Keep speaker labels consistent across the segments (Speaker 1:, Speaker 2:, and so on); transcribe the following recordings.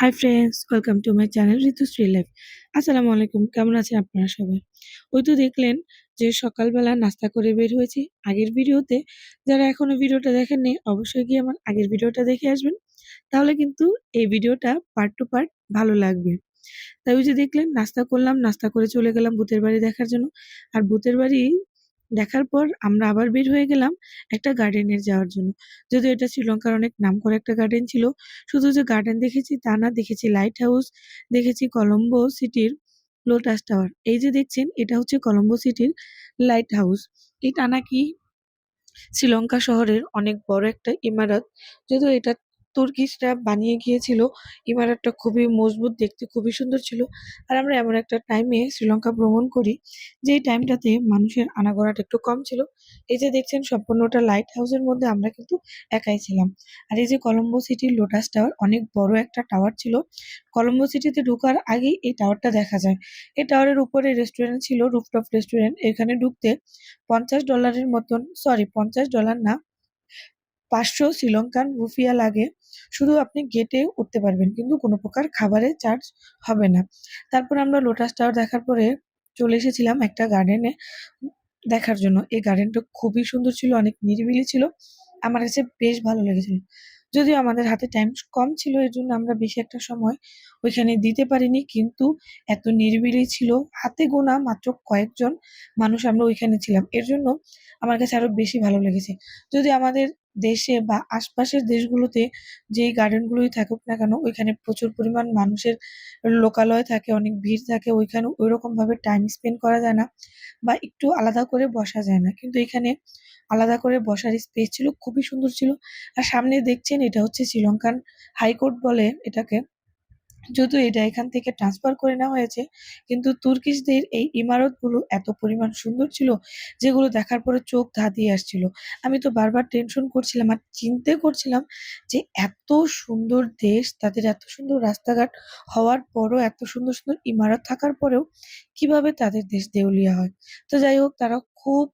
Speaker 1: Hi friends welcome to my channel Ritushree life আসসালামু আলাইকুম কেমন আছেন আপনারা সবাই? ওই তো দেখলেন যে সকালবেলা নাস্তা করে বের হয়েছি। আগের ভিডিওতে যারা এখনও ভিডিওটা দেখেননি, অবশ্যই গিয়ে আমার আগের ভিডিওটা দেখে আসবেন। তাহলে কিন্তু এই ভিডিওটা পার্ট টু পার্ট ভালো লাগবে। তাই ওই যে দেখলেন, নাস্তা করলাম, নাস্তা করে চলে গেলাম ভূতের বাড়ি দেখার জন্য। আর ভূতের বাড়ি দেখার পর আমরা আবার বের হয়ে গেলাম একটা গার্ডেনের যাওয়ার জন্য। যদিও এটা শ্রীলঙ্কার অনেক নাম করা একটা গার্ডেন ছিল, শুধু যে গার্ডেন দেখেছি তা না, দেখেছি লাইট হাউস দেখেছি কলম্বো সিটির লোটাস টাওয়ার এই যে দেখছেন, এটা হচ্ছে কলম্বো সিটির লাইট হাউস এটা নাকি শ্রীলঙ্কা শহরের অনেক বড় একটা ইমারত। যদিও এটা তুর্কিশরা বানিয়ে গিয়েছিল। ইমারতটা খুবই মজবুত দেখতে খুবই সুন্দর ছিল। আর আমরা এমন একটা টাইমে শ্রীলঙ্কা ভ্রমণ করি, যেই টাইমটাতে মানুষের আনাগোনাটা একটু কম ছিল। এই যে দেখছেন, সম্পূর্ণটা লাইট হাউসের মধ্যে আমরা কিন্তু একাই ছিলাম। আর এই যে কলম্বো সিটির লোটাস টাওয়ার অনেক বড় একটা টাওয়ার ছিল। কলম্বো সিটিতে ঢোকার আগেই এই টাওয়ারটা দেখা যায়। এই টাওয়ারের উপরে রেস্টুরেন্ট ছিল রুফটপ রেস্টুরেন্ট এখানে ঢুকতে পঞ্চাশ ডলারের মতন সরি পঞ্চাশ ডলার না পাঁচশো শ্রীলঙ্কান রুপিয়া লাগে, শুধু আপনি গেটে উঠতে পারবেন, কিন্তু কোনো প্রকার খাবারের চার্জ হবে না। তারপর আমরা লোটাস টাওয়ার দেখার পরে চলে এসেছিলাম একটা গার্ডেনে দেখার জন্য। এই গার্ডেনটা খুবই সুন্দর ছিল, অনেক নিরিবিলি ছিল। আমার কাছে বেশ ভালো লেগেছিল। যদিও আমাদের হাতে টাইম কম ছিল, এর জন্য আমরা বেশি একটা সময় ওইখানে দিতে পারিনি, কিন্তু এত নিরিবিলি ছিল, হাতে গোনা মাত্র কয়েকজন মানুষ আমরা ওইখানে ছিলাম। এর জন্য আমার কাছে আরও বেশি ভালো লেগেছে। যদি আমাদের দেশে বা আশপাশের দেশগুলোতে যেই গার্ডেনগুলোই থাকুক না কেন, ওইখানে প্রচুর পরিমাণ মানুষের লোকালয় থাকে, অনেক ভিড় থাকে, ওইখানে ওইরকমভাবে টাইম স্পেন্ড করা যায় না বা একটু আলাদা করে বসা যায় না। কিন্তু এখানে আলাদা করে বসার স্পেস ছিল, খুবই সুন্দর ছিল। আর সামনে দেখছেন এটা হচ্ছে শ্রীলঙ্কান হাইকোর্ট বলে এটাকে। যদিও এটা এখান থেকে ট্রান্সফার করে নেওয়া হয়েছে, কিন্তু তুর্কিশদের এই ইমারতগুলো এত পরিমাণ সুন্দর ছিল যেগুলো দেখার পরে চোখ ধাঁধিয়ে আসছিল। আমি তো বারবার টেনশন করছিলাম আর চিন্তে করছিলাম যে এত সুন্দর দেশ, তাদের এত সুন্দর রাস্তাঘাট হওয়ার পরও এত সুন্দর সুন্দর ইমারত থাকার পরেও কীভাবে তাদের দেশ দেউলিয়া হয়। তো যাই হোক, তারা খুব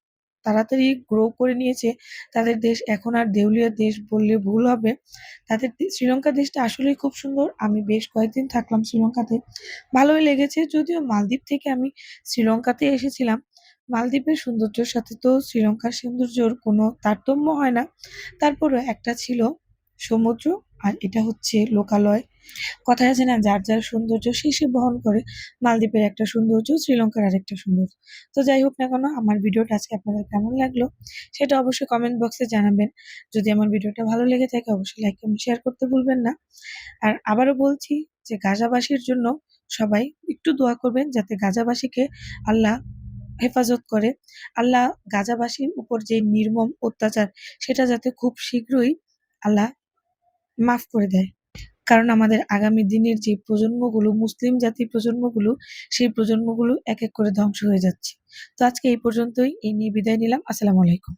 Speaker 1: তাড়াতাড়ি গ্রো করে নিয়েছে, তাদের দেশ এখন আর দেউলিয়া দেশ বললে ভুল হবে। তাদের শ্রীলঙ্কা দেশটা আসলেই খুব সুন্দর। আমি বেশ কয়েকদিন থাকলাম শ্রীলঙ্কাতে। ভালোই লেগেছে, যদিও মালদ্বীপ থেকে আমি শ্রীলঙ্কাতে এসেছিলাম। মালদ্বীপের সৌন্দর্যের সাথে তো শ্রীলঙ্কার সৌন্দর্যর কোনো তারতম্য হয় না। তারপরও একটা ছিল সমুদ্র আর এটা হচ্ছে লোকালয়। কথায় আছে না, যার যার সৌন্দর্য সে বহন করে। মালদ্বীপের একটা সৌন্দর্য, শ্রীলঙ্কার আরেকটা সৌন্দর্য। তো যাই হোক না কেন, আমার ভিডিওটা আজকে আপনাদের কেমন লাগল সেটা অবশ্যই কমেন্ট বক্সে জানাবেন। যদি আমার ভিডিওটা ভালো লেগে থাকে, অবশ্যই লাইক এবং শেয়ার করতে ভুলবেন না। আর আবারও বলছি যে গাজাবাসীর জন্য সবাই একটু দোয়া করবেন যাতে গাজাবাসীকে আল্লাহ হেফাজত করে। আল্লাহ গাজাবাসীর উপর যে নির্মম অত্যাচার, সেটা যাতে খুব শীঘ্রই আল্লাহ মাফ করে দেয়। কারণ আমাদের আগামী দিনের যে প্রজন্মগুলো, মুসলিম জাতির প্রজন্মগুলো, সেই প্রজন্মগুলো এক এক করে ধ্বংস হয়ে যাচ্ছে। তো আজকে এই পর্যন্তই। এই নিয়ে বিদায় নিলাম। আসসালামু আলাইকুম।